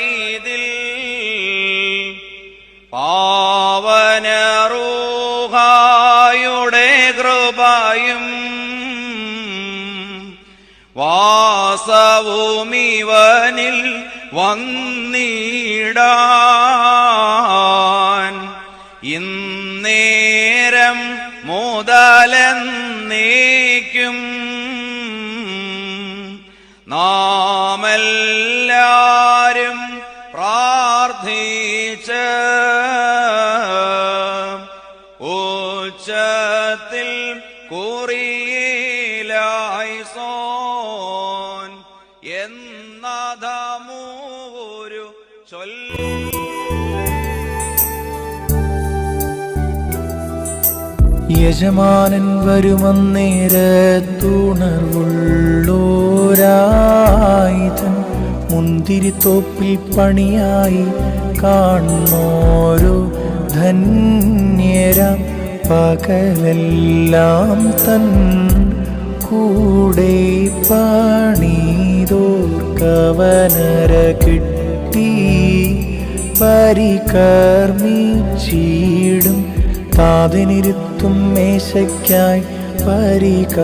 ഇതിൽ പാവനറൂഹായുടെ കൃപയും വാസവുമിവനിൽ വന്നിടാൻ ഇന്നേരം മുതലെന്നേക്കും നാമെല്ലാരും പ്രാർത്ഥിച്ച് ഉച്ചത്തിൽ കുറിയിലായി സോൻ എന്നതമൂരു ചൊല്ല യജമാനൻ വരുമന്നേരത്തുണർവുള്ളോരായുധൻ മുന്തിരിത്തോപ്പിൽ പണിയായി കാണോരോ ധന്യരാം. പകലെല്ലാം തൻ കൂടെ പണിതോർക്കവനര കിട്ടി. പരികർമ്മിച്ചിടും. താതിനിരുത്തും മേശയ്ക്കായി പരിക